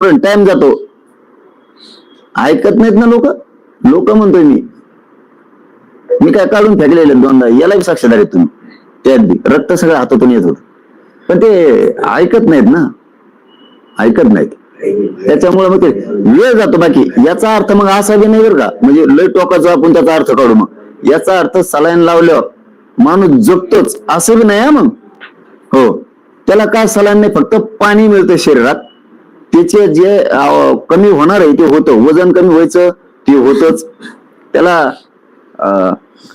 Time जातो. ऐकत नाहीत ना लोक? लोक म्हणतोय मी. मी काय काढून फेकलेले दोनदा? यालाही साक्षीदार आहे तुम्ही. त्यात रक्त सगळं हातातून येत होत. पण ते ऐकत नाहीत ना. ऐकत नाहीत. त्याच्यामुळे मग ते वेळ जातो बाकी. याचा अर्थ मग असा बी नाही बरं का. म्हणजे लय टोकाचा आपण त्याचा अर्थ काढू मग. याचा अर्थ सलाईन लावल्यावर माणूस जगतोच. असं बी नाही हा मग. हो. त्याला काय सलाईन नाही फक्त पाणी मिळतं शरीरात. त्याचे जे कमी होणार आहे ते होतं. वजन कमी व्हायचं ते होतच. त्याला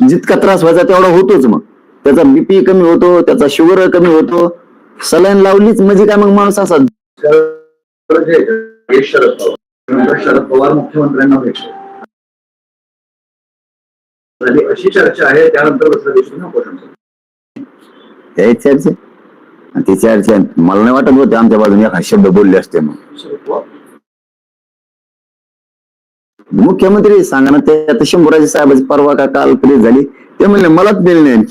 जितका त्रास व्हायचा तेवढा होतोच मग. त्याचा बीपी कमी होतो त्याचा शुगर कमी होतो. सलाईन लावलीच म्हणजे काय मग माणूस असा? शरद पवार नंतर शरद पवार मुख्यमंत्र्यांना भेटले. अशी चर्चा आहे त्यानंतर चर्चा आणि मला नाही वाटत होते आमच्या बाजूने एखादा शब्द बोलले असते मग मुख्यमंत्री सांगा ना ते आता शंभूराजे साहेबाची परवा का काल कधी झाली ते म्हणले मलाच दिले नाही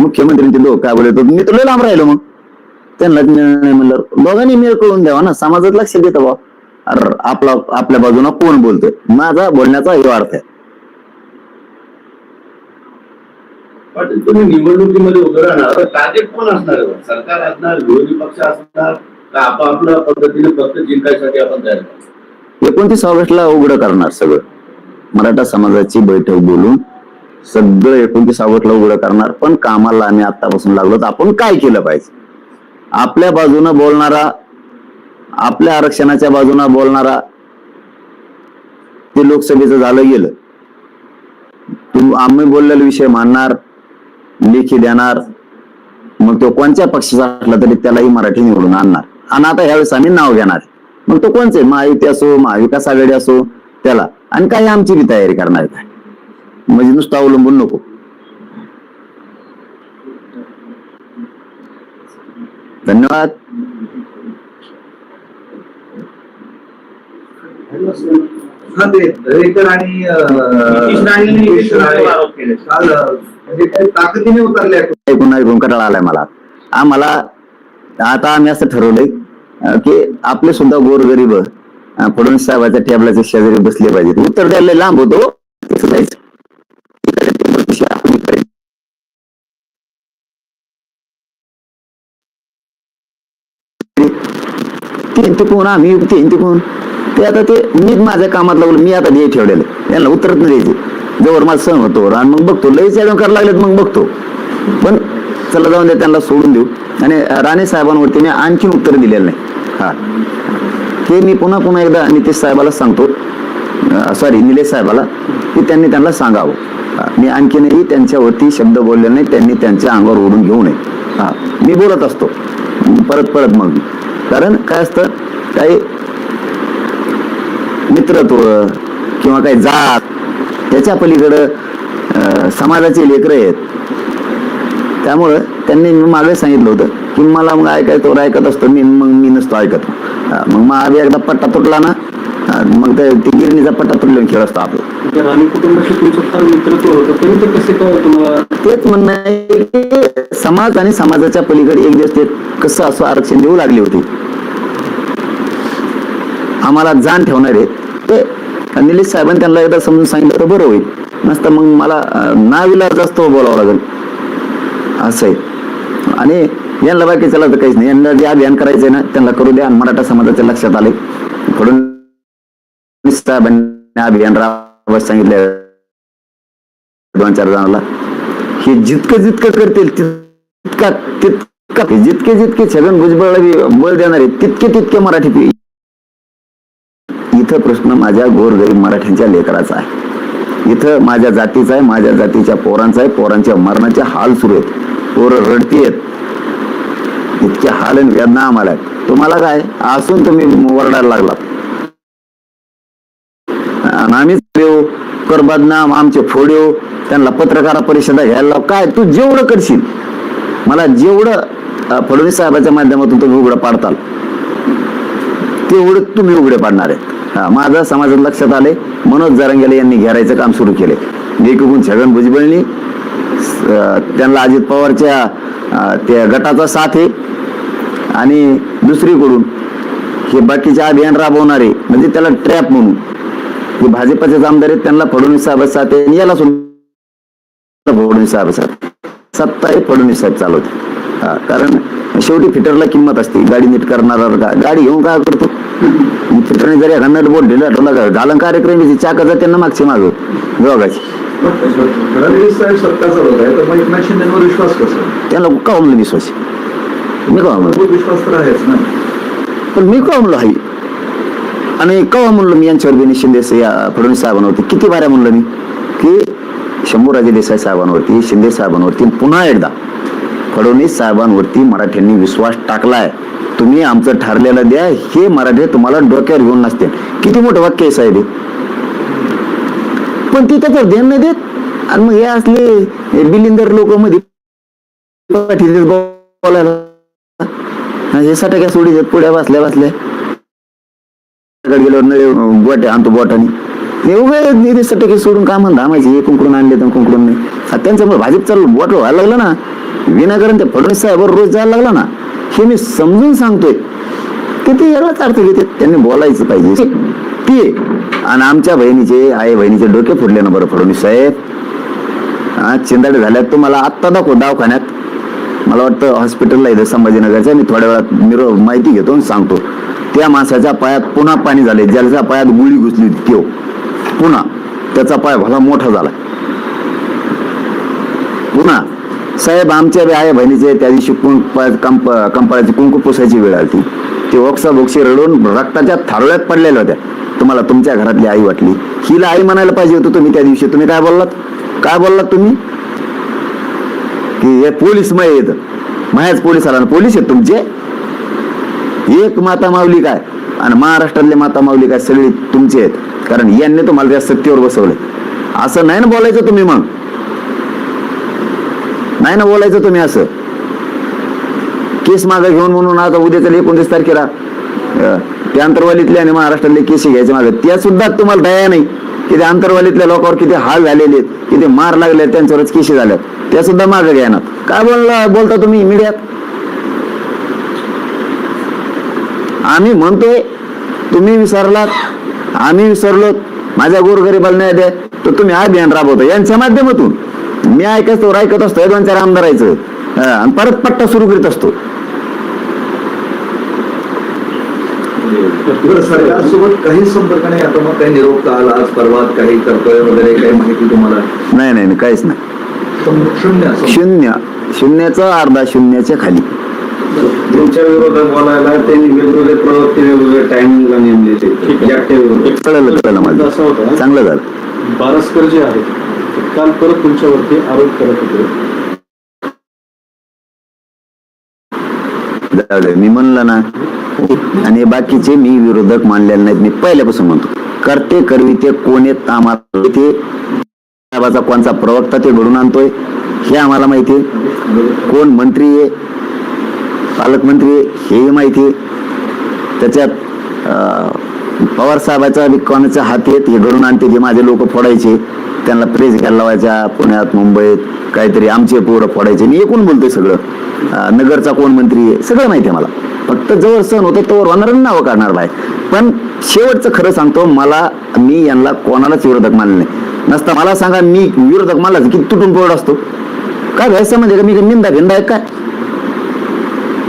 मुख्यमंत्र्यांचे लोक काय बोलत होते. मी तुला लय लांब राहिलो मग. त्यांना निर्णय म्हणलं. दोघांनी मेळ कळून द्यावा ना समाजात लक्ष देतो बा. अरे आपला आपल्या बाजूला कोण बोलतोय? माझा बोलण्याचा हे अर्थ आहे पाटील तुम्ही निवडणुकीमध्ये उभं राहणार टार्गेट कोण असणार सरकार असणार विरोधी पक्ष असणार का आपापल्या पद्धतीने फक्त जिंकायसाठी आपण तयार एकोणतीस ऑगस्टला उघडं करणार सगळं. मराठा समाजाची बैठक बोलून सगळं एकोणतीस ऑगस्टला उघडं करणार पण कामाला आम्ही आतापासून लागलो तर आपण काय केलं पाहिजे? आपल्या बाजूनं बोलणारा आपल्या आरक्षणाच्या बाजूनं बोलणारा ते लोकसभेचं झालं गेलं. तू आम्ही बोललेला विषय मानणार लेखी देणार. मग तो कोणत्या पक्षाचा असला तरी त्यालाही मराठी निवडून आणणार. आणि आता ह्यावेळेस आम्ही नाव घेणार. मग तो कोणचे? महायुती असो महाविकास आघाडी असो त्याला. आणि काही आमची बी तयारी करणार काय? म्हणजे नुसतं अवलंबून नको. धन्यवाद. हा ते दरेकर आणि केले. म्हणजे काही ताकदीने उतरले आहेत. ऐकून ऐकून कंटाळा आलाय मला आम्हाला आता आम्ही असं ठरवलंय की आपले सुद्धा गोरगरीब फडणवीस साहेबाच्या टेबलाच्या शेजारी बसले पाहिजेत उत्तर द्यायला लांब होतो तिथं जायचं. ते. तीन तिकून आम्ही तीन तिकून ते आता ते मी माझ्या कामात लागलो मी आता ध्येय ठेवलेलं यांना उत्तरच नाही द्यायचे. जवळ माझा सण होतो आणि मग बघतो लईच ऍडम करायला लागलेत मग बघतो. पण चला जाऊन द्या त्यांना सोडून देऊ. आणि राणे साहेबांवरती मी आणखीन उत्तर दिलेलं नाही. हा. ते मी पुन्हा पुन्हा एकदा नितेश साहेबाला सांगतो. सॉरी निलेश साहेबाला की त्यांनी त्यांना सांगावं. मी आणखीनही त्यांच्यावरती शब्द बोलले नाही त्यांनी त्यांच्या अंगावर ओढून घेऊ नये. हा. मी बोलत असतो. परत परत मग. कारण काय असतं काही मित्रत्व किंवा काही जात त्याच्या पलीकडं समाजाचे लेकरं आहेत. त्यामुळं त्यांनी मी मागे सांगितलं होतं की मला मग ऐकायचं तो ऐकत असतो मी मग मी नसतो ऐकत. मग माझा एकदा पट्टा तुटला ना मग ते गिरणीचा पट्टा तुटल्याने खेळ असतो आपला. तेच म्हणणं आहे की समाज आणि समाजाच्या पलीकडे एक दिवस ते कसं असं आरक्षण देऊ लागले होते. आम्हाला जाण ठेवणार आहेत. ते निलेश साहेबांनी त्यांना एकदा समजून सांगितलं तर बरं होईल. नसतं मग मला अं, नाविला जास्त बोलावं लागेल. असं आहे आणि यांना बाकी चला तर काहीच नाही. यांना जे अभियान करायचंय ना त्यांना करू द्या. मराठा समाजाच्या लक्षात आले. फडणवीस साहेबांनी अभियान राबवत सांगितलं दोन चार जणांना. हे जितकं जितकं करतील तितका तितका जितके जितके छगन भुजबळला बळ देणार आहे तितके तितके मराठी पी इथं प्रश्न माझ्या गोरगरीब मराठ्यांच्या लेकराचा आहे. इथं माझ्या जातीचा आहे माझ्या जातीच्या पोरांचा आहे पोरांच्या मरणाचे हाल सुरू आहेत. पोरं रडतीयत इतके हाल आणि वेदना आम्हाला आहेत. तुम्हाला काय? असून तुम्ही वरडायला लागला आम्हीच देऊ कर बदनाम आमचे फोड्यो त्यांना पत्रकार परिषदा घ्यायला काय? तू जेवढं करशील. मला जेवढं फडणवीस साहेबाच्या माध्यमातून तुम्ही उघडं पाडताल तेवढं तुम्ही उघडे पाडणार आहेत. माझं समाजात लक्षात आले मनोज जरंगेले यांनी घेरायचं काम सुरू केले एकीकडून छगन भुजबळनी त्यांना अजित पवारच्या त्या गटाचा साथ आहे. आणि दुसरीकडून हे बाकीचे अभियान राबवणारे म्हणजे त्याला ट्रॅप म्हणून हे भाजपचे आमदार आहेत त्यांना फडणवीस साहेब साथ आहे. याला सुद्धा फडणवीस साहेब साथ सत्ता हे फडणवीस साहेब चालवते हा, कारण शेवटी फिटरला किंमत असते. गाडी नीट करणारा गाडी घेऊन काय करतो? फिटरने जरी एखादा दिला ठेवला का घालन कार्यक्रम चाका जाते ना मागचे माग. दोघाची. त्यांना का म्हणलं विश्वास? मी का विश्वास तर आहेच ना. पण मी का म्हणलो आहे? आणि केव्हा म्हणलो मी यांच्यावर बेनी शिंदे फडणवीस साहेबांवरती? किती बाऱ्या म्हणलो मी? की शंभूराजे देसाई साहेबांवरती शिंदे साहेबांवरती पुन्हा एकदा फडणवीस साहेबांवरती मराठ्यांनी विश्वास टाकलाय. तुम्ही आमचं ठरलेलं द्या हे मराठे तुम्हाला डोक्यावर घेऊन नसते किती मोठं वाक्य आहे साहेब पण ती त्याचं ध्यान नाही देत. आणि मग हे असले बिलिंदर लोक मध्ये बोलायला. हा, हे सटाक्या सोडी देत पुढ्या बसल्या बसल्या. गेल्यावर बोट आणतो बोटाने. हे उभे निधी सटके सोडून काय म्हणता माहिती हे कुंकडून आणले तर कुंकडून नाही. आता त्यांच्यामुळे भाजप चालू बोट व्हायला लागलं ना. विनाकारण ते फडणवीस साहेबांवर रोज जायला लागला ना हे मी समजून सांगतोय. ते ते यालाच अर्थ घेते. त्यांनी बोलायचं पाहिजे. ते आणि आमच्या बहिणीचे आई बहिणीचे डोके फुटले ना बरं फडणवीस साहेब. हा चिंदाडे झाल्यात तुम्हाला. आत्ता दाखव दवाखान्यात. मला वाटतं हॉस्पिटलला येतं संभाजीनगरच्या मी थोड्या वेळात निरो माहिती घेतो आणि सांगतो. त्या माणसाच्या पायात पुन्हा पाणी झाले ज्याच्या पायात गुळी घुसली होती त्यो. पुन्हा त्याचा पाय भला मोठा झाला पुन्हा साहेब आमच्या बी आई बहिणीचे त्या दिवशी कुंक कंप कंपाळाची कुंकू पुसायची वेळ आली ते ओक्सा बोक्षी रडून रक्ताच्या थारोळ्यात पडलेल्या होत्या. तुम्हाला तुमच्या घरातली आई वाटली? हिला आई म्हणायला पाहिजे होतं. तुम्ही त्या दिवशी तुम्ही काय बोललात? काय बोललात तुम्ही? की हे पोलीस मय येत मायाच पोलीस आला. ना पोलीस आहेत तुमचे? एक माता माऊली काय? आणि महाराष्ट्रातले माता माऊली काय? सगळी तुमचे आहेत. कारण यांनी तुम्हाला त्या सत्तेवर बसवले असं नाही ना बोलायचं तुम्ही मग? नाही ना बोलायचं तुम्ही असं. केस माझा घेऊन म्हणून आता उद्याच्या एकोणतीस तारखेला अं, ते अंतरवालीतले आणि महाराष्ट्रातले केस घ्यायचे माझं त्या सुद्धा तुम्हाला दया नाही की त्या अंतरवालीतल्या लोकांवर किती हाल झालेले आहेत किती मार लागले त्यांच्यावरच केशी झाल्यात. त्या सुद्धा मागे घ्या काय बोलला बोलता तुम्ही मीडियात? आम्ही म्हणतोय तुम्ही विसरलात आम्ही विसरलो माझ्या गोरगरीबाला न्याय द्या तर तुम्ही अभियान राबवता. यांच्या माध्यमातून. मी ऐकत असतो ऐकत असतो दोन चार आमदारायचं हा, आणि परत पट्टा सुरू करीत असतो. सरकारसोबत काही संपर्क नाही आता मग काही निरोप काल आज परवा काही करतोय वगैरे काही माहिती तुम्हाला? नाही नाही नाही, काहीच नाही. शून्य. शून्य. शून्याचं अर्धा शून्याच्या खाली. तुमच्या विरोधात बोलायला त्यांनी वेगवेगळे प्रवृत्ती वेगवेगळ्या टायमिंगला एकट्या विरोधात. कळलं कळलं असं माझं होतं चांगलं झालं. बारसकर जे आहेत ते काल परत तुमच्यावरती आरोप करत होते. मी म्हणलं ना आणि बाकीचे मी विरोधक मानलेले नाहीत. मी पहिल्यापासून म्हणतो करते करविते कोणे आम्हाला ते साहेबाचा कोणचा प्रवक्ता ते घडून आणतोय हे आम्हाला माहिती आहे. कोण मंत्री आहे पालकमंत्री आहे हेही माहिती आहे. त्याच्यात पवार साहेबाचा कोणाचा हात येत हे घडून आणते जे माझे लोक फोडायचे. त्यांना प्रेस घ्यायला लावायच्या पुण्यात मुंबईत काहीतरी आमचे पोरं फोडायचे. मी एकूण बोलतोय सगळं. नगरचा कोण मंत्री आहे सगळं माहिती आहे मला. फक्त जवळ सण होतं तोवर होणार नावं काढणार बाय पण शेवटचं खरं सांगतो मला मी यांना कोणालाच विरोधक मानले नाही. नसता मला सांगा मी विरोधक मानला किती तुटून पोरड असतो. काय व्हायचं म्हणजे का मी निंदा भिंदा आहे काय?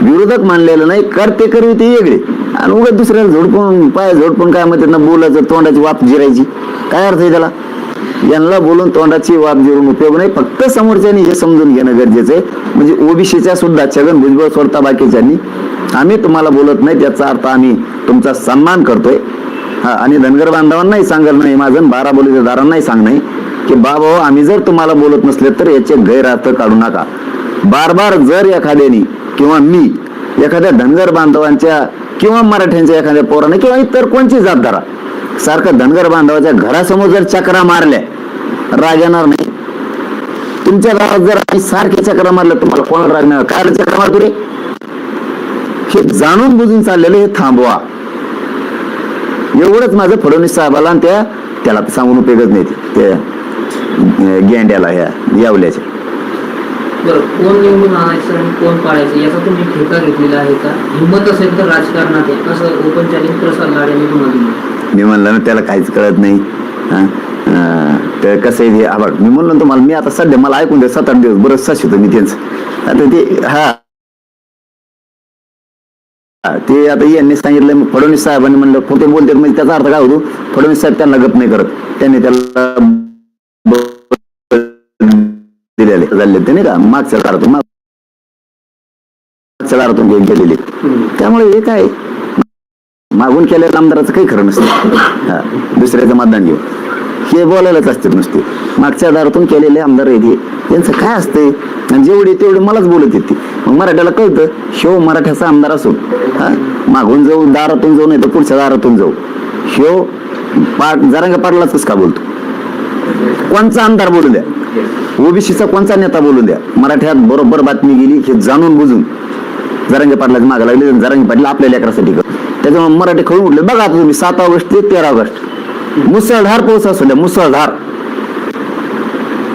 विरोधक मानलेलं नाही करते करवी ते वेगळे. आणि उगाच दुसऱ्याला झोडपून पाय झोडपून काय म्हणतात ना बोलायचं तोंडाची वाप जिरायची. काय अर्थ आहे त्याला? यांना बोलून तोंडाची वाद जिरून उपयोग नाही. फक्त समोरच्यानी हे समजून घेणं गरजेचं आहे. म्हणजे ओबीसीच्या सुद्धा छगन भुजबळ सोडता बाकीच्यांनी. आम्ही तुम्हाला बोलत नाही त्याचा अर्थ आम्ही तुमचा सन्मान करतोय. हा आणि धनगर बांधवांनाही सांगत नाही माझं बारा बोलीच्या दारांनाही सांग नाही. की बाबा आम्ही जर तुम्हाला बोलत नसले तर याचे गैरअर्थ काढू नका. बार बार जर एखाद्यानी किंवा मी एखाद्या धनगर बांधवांच्या किंवा मराठ्यांच्या एखाद्या पोराने किंवा इतर कोणची जात धरा. सारखं धनगर बांधवाच्या घरासमोर जर चक्रा मारल्या राग येणार नाही. तुमच्या गावात जर आम्ही सारखे चक्रा मारलं तुम्हाला कोणाला राग नाही काय चक्र मारतो रे? हे जाणून बुजून चाललेलं हे थांबवा. एवढंच माझं फडणवीस साहेबाला आणि त्या त्याला तर सांगून उपयोगच नाही ते. त्या गेंड्याला ह्या यावल्याच्या. कोण निवडून आणायचं आणि कोण पाळायचं? याचा तुम्ही ठेका घेतलेला आहे का? हिंमत असेल तर राजकारणात आहे असं ओपन चॅलेंज प्रसाद लाड यांनी तुम्हाला मी म्हणलं ना त्याला काहीच कळत नाही. तर कसं आहे हा बघ मी म्हणलो तुम्हाला मी आता सध्या मला ऐकून द्या सात आठ दिवस बरंच साशितो मी त्यांचं. आता ते हा. ते आता यांनी सांगितलं मग फडणवीस साहेबांनी म्हणलं खोटे बोलतात म्हणजे त्याचा अर्थ काय होतो? फडणवीस साहेब त्यांना गप नाही करत. त्यांनी त्याला दिलेले झाले ते नाही का? मागच्या काळातून मागच्या काळातून गेम केलेली त्यामुळे हे काय? मागून केलेल्या आमदाराचं काही खरं नसतं. हा, दुसऱ्याचं मतदान घेऊ. हे बोलायलाच असते नुसते. मागच्या दारातून केलेले आमदार येते त्यांचं काय असतंय? आणि जेवढे तेवढे मलाच बोलत येते. मग मराठ्याला कळतं शिव मराठ्याचा आमदार असो हा मागून जाऊ दारातून जाऊ नाही तर पुढच्या दारातून जाऊ. शिव पाट जरांगा पाटलाच का बोलतो? कोणचा आमदार बोलू द्या? ओबीसीचा कोणचा नेता बोलू द्या? मराठ्यात बरोबर बातमी गेली हे जाणून बुजून. जरांगे पाटलाची मागे लागले जरांगे पाटील आपल्या लेकरासाठी कर त्याच्यामुळे मराठी खळून उठले. बघा आता तुम्ही सात ऑगस्ट ते तेरा ऑगस्ट. मुसळधार पाऊस असू द्या मुसळधार.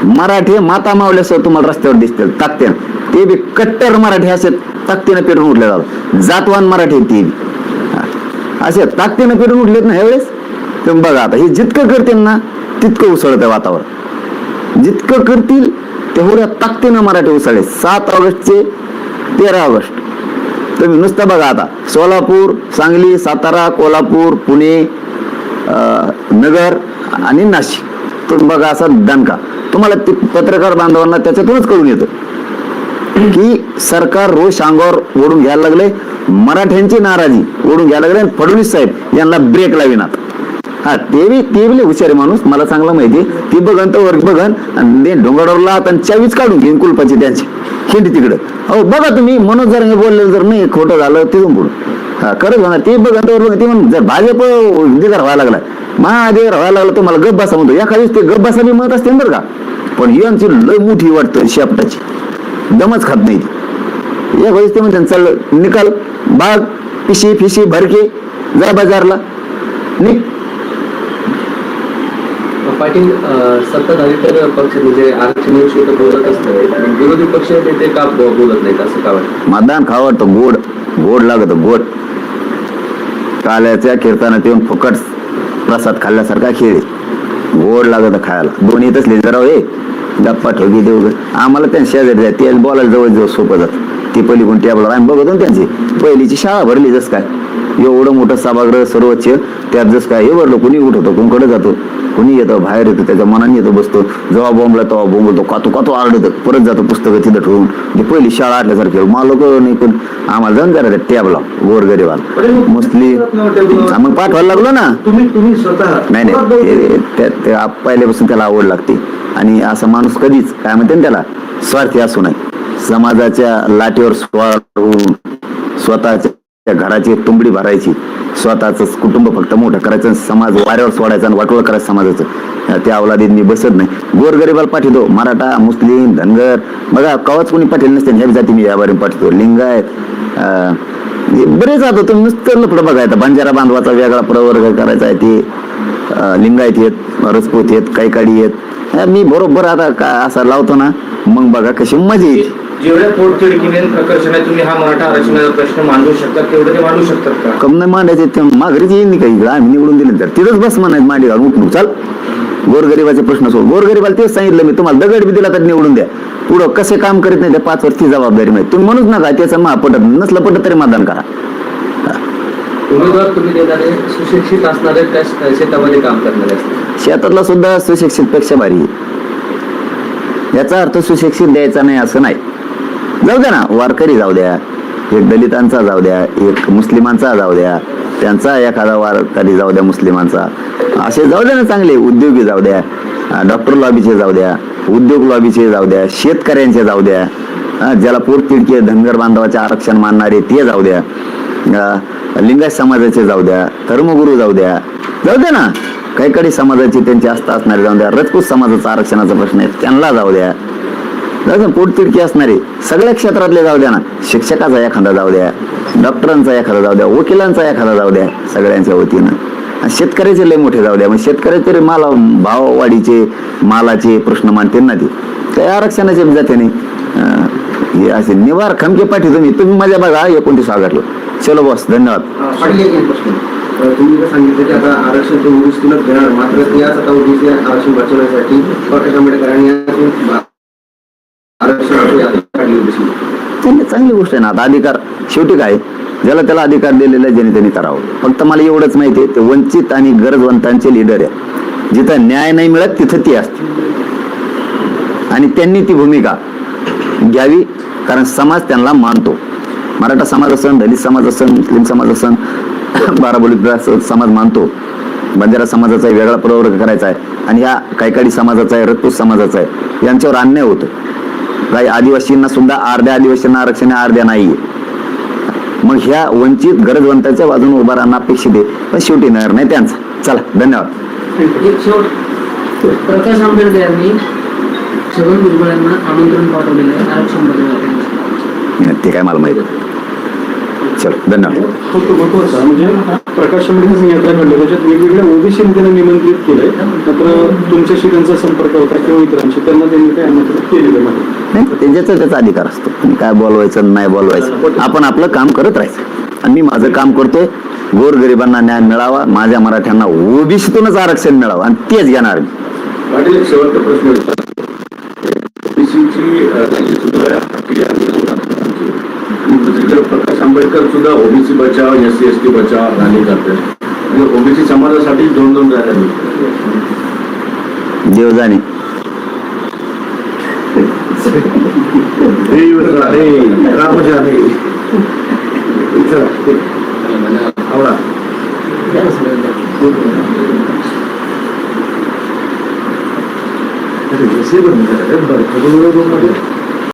मराठी माता मावल्यासह तुम्हाला रस्त्यावर दिसतील ताकत्यान ते बी कट्टर मराठी असे ताकतीनं पेटून उठले जातात जातवान मराठी ते असे ताकतीनं पेटून उठलेत ना ह्यावेळेस तुम्ही बघा आता हे जितकं करतील ना तितकं उसळतं वातावरण. जितकं करतील तेवढ्या ताकदीनं मराठी उसळले. सात ऑगस्टचे तेरा ऑगस्ट. तुम्ही नुसतं बघा आता. सोलापूर सांगली सातारा कोल्हापूर पुणे नगर आणि नाशिक. तुम्ही बघा असा दणका तुम्हाला ते पत्रकार बांधवांना त्याच्यातूनच कळून येतं. की सरकार रोज अंगावर ओढून घ्यायला लागले. मराठ्यांची नाराजी ओढून घ्यायला लागले आणि फडणवीस साहेब यांना ब्रेक लाविनात. हा ते बी ते बी हुशार माणूस मला चांगला माहिती आहे. ती बघन तर वर बघन आणि ते डोंगरावरला आणि चावीच काढून घेईन कुलपाची त्यांची. खिंडी तिकडं. अहो बघा तुम्ही मनोज जर हे बोलले जर नाही खोटं झालं तिथून पुढं. हा खरंच होणार ते बघन तर बघा ते म्हण जर भाजप जर व्हायला लागला. महादेव व्हायला लागला तुम्हाला गप बसा म्हणतो. एखाद्या ते गप बसा बी म्हणत असते बरं का. पण यांची लय मोठी वाटतं शेपटाची. दमच खात नाही या वेळेस ते म्हणतात चल निकाल. बाग पिशी फिशी भरके. जा बाजारला. निक पाटील अं, सत्ताधारी तर पक्ष म्हणजे आरक्षणाविषयी तर बोलत असतात विरोधी पक्ष नेते का बोलत नाहीत असं का वाटतं? मतदान खावं तर गोड. गोड लागत गोड. काल्याच्या कीर्तनात येऊन फुकट प्रसाद खाल्ल्यासारखा खेळ गोड लागत खायला. दोन्ही तसले जरा गप्पा ठोकी देऊ. आम्हाला त्यांच्या शेजारी जाय ते बोलायला जवळ जवळ सोपं जात. ती पहिली कोणती टेबल आम्ही बघतो त्यांची. पहिलीची शाळा भरली जस काय. एवढं मोठं सभागृह सर्वोच्च. त्यात जस काय हे भरलं कुणी उठवतो कोणकडे जातो. कुणी येतो बाहेर येतो त्याच्या मनाने येतो बसतो. जेव्हा बोंबला तेव्हा बोंबलतो कातो कातो आरडत. परत जातो पुस्तकं तिथं ठेवून. ती पहिली शाळा आटल्यासारखी मला लोक नाही पण आम्हाला जाऊन जरा टॅबला. गोरगरीबाला. हा, मग पाठवायला लागलो ना. नाही नाही. पहिल्यापासून त्याला आवड लागते. आणि असा माणूस कधीच काय म्हणते ना त्याला स्वार्थी असू नये. समाजाच्या लाटेवर स्वार होऊन स्वतःच्या घराची तुंबडी भरायची. स्वतःच कुटुंब फक्त मोठं करायचं आणि समाज वाऱ्यावर सोडायचा आणि वाटोळ करायचं समाजाचं. त्या अवलादींनी मी बसत नाही. गोरगरीबाला पाठवतो. मराठा मुस्लिम धनगर. बघा कवाच कोणी पाठवले नसते ह्या जाती मी याबारी पाठवतो. लिंगायत अं, बरेच आता तुम्ही नुसतं लफडं बघायचं. बंजारा बांधवाचा वेगळा प्रवर्ग करायचा आहे ते. लिंगायत येत रसपूत येत काही काडी येत मी बरोबर आता का असा लावतो ना मग बघा कशी मजा येते जेवढ्या पोटतिडकीने प्रकर्षाने तुम्ही हा मराठा आरक्षणाचा प्रश्न मांडू शकता तेवढे ते मांडू शकतात का? कम नाही मांडायचे ते माघारीच येईल नाही काही. आम्ही निवडून दिले तर तिथंच बस म्हणायचं मांडी घालून उठून. चाल. गोरगरिबाचे प्रश्न सोड. गोरगरिबाला तेच सांगितलं मी तुम्हाला दगड बी दिला तर निवडून द्या. पुढं कसे काम करीत नाही त्या पाच वर्ष ती जबाबदारी माहिती तुम्ही म्हणूच नका त्याचं महा पटत नसलं पटत तरी मतदान करा. उमेदवार तुम्ही देणारे सुशिक्षित असणारे त्या शेतामध्ये काम करणारे असतात. शेतातला सुद्धा सुशिक्षित पेक्षा भारी आहे. याचा अर्थ सुशिक्षित द्यायचा नाही असं नाही. जाऊ द्या ना वारकरी जाऊ द्या एक दलितांचा जाऊ द्या एक मुस्लिमांचा जाऊ द्या त्यांचा एखादा वारकरी जाऊ द्या मुस्लिमांचा. असे जाऊ द्या ना चांगले उद्योगी जाऊ द्या डॉक्टर लॉबीचे जाऊ द्या उद्योग लॉबीचे जाऊ द्या शेतकऱ्यांचे जाऊ द्या अं, ज्याला पोटतिडके धनगर बांधवाचे आरक्षण मानणारे ते जाऊ द्या. अं, लिंगायत समाजाचे जाऊ द्या धर्मगुरू जाऊ द्या जाऊ द्या ना. काही काही समाजाची त्यांची आस्था असणारे जाऊ द्या रजपूत समाजाचा आरक्षणाचा प्रश्न आहे त्यांना जाऊ द्या. जाऊ द्या पोटतिडकी असणारे सगळ्या क्षेत्रातले जाऊ द्या ना. शिक्षकाचा एखादा जाऊ द्या डॉक्टरांचा एखादा जाऊ द्या वकिलांचा एखादा जाऊ द्या सगळ्यांच्या वतीनं. शेतकऱ्याचे लय मोठे जाऊ द्या मग शेतकऱ्याचे तरी माला भाववाढीचे मालाचे प्रश्न मानतील ना ते. त्या आरक्षणाचे जाते नाही हे असे निवार खमके पाठी तुम्ही तुम्ही माझ्या बघा एकोणतीस ऑगस्टला चलो बॉस धन्यवाद. पाटील एक एक प्रश्न अ, तुम्ही जर सांगितलं की आता आरक्षण ते ओबीसीतूनच घेणार. मात्र याच आता ओबीसी आरक्षण वाचवण्यासाठी प्रकाश आंबेडकरांनी यातून बा- आरक्षण यातून काढली ओबीसी त्यांनी चांगली गोष्ट आहे ना आता अधिकार शेवटी काय? ज्याला त्याला अधिकार दिलेला ज्याने त्यांनी करावं. फक्त मला एवढंच माहिती आहे ते वंचित आणि गरजवंतांचे लिडर आहे. जिथं न्याय नाही मिळत तिथं ती असते आणि त्यांनी ती भूमिका घ्यावी कारण समाज त्यांना मानतो. मराठा समाज असन दलित समाज असन मुस्लिम समाज असन बाराबोलीचा समाज मानतो. बंजारा समाजाचा वेगळा प्रवर्ग करायचा आहे. आणि ह्या कायकाडी समाजाचा आहे रजपूत समाजाचा आहे. यांच्यावर अन्याय होतो. काही आदिवासींना सुद्धा अर्ध्या आदिवासींना आरक्षण अर्ध्या नाहीये. मग ह्या वंचित गरजवंताच्या बाजूने उभा राहणं अपेक्षित आहे. पण शेवटी निर्णय त्यांचा. चला धन्यवाद. प्रकाश आंबेडकर यांनी छगन भुजबळांना आमंत्रण पाठवलेलं आहे आरक्षण ते काय मला माहीत आहे. चलो धन्यवाद. म्हणजे प्रकाश आंबेडकर यात्रा घडली त्याच्यात वेगवेगळ्या ओबीसी नेत्यांना निमंत्रित केलंय. मात्र तुमच्याशी त्यांचा संपर्क होता किंवा इतरांशी त्यांना त्यांनी काही आमंत्रित केलेलं नाही. त्याच्याचा त्याचा अधिकार असतो. काय बोलवायचं नाही बोलवायचं. आपण आपलं काम करत राहायचं. आणि मी माझं काम करतोय. गोरगरिबांना न्याय मिळावा. माझ्या मराठ्यांना ओबीसीतूनच आरक्षण मिळावं. आणि तेच घेणार मी. पाटील शेवटचा प्रश्न विचारतो ओबीसीची दुसरीकडे प्रकाश आंबेडकर सुद्धा ओबीसी बचाव एस सी एस टी बचाव रॅली करतात म्हणजे ओबीसी समाजासाठी दोन दोन रॅल्या देव जाणे राम जाने. चला आवडा अरे जसे बंद करा, बरं, बरोबर, बरोबर.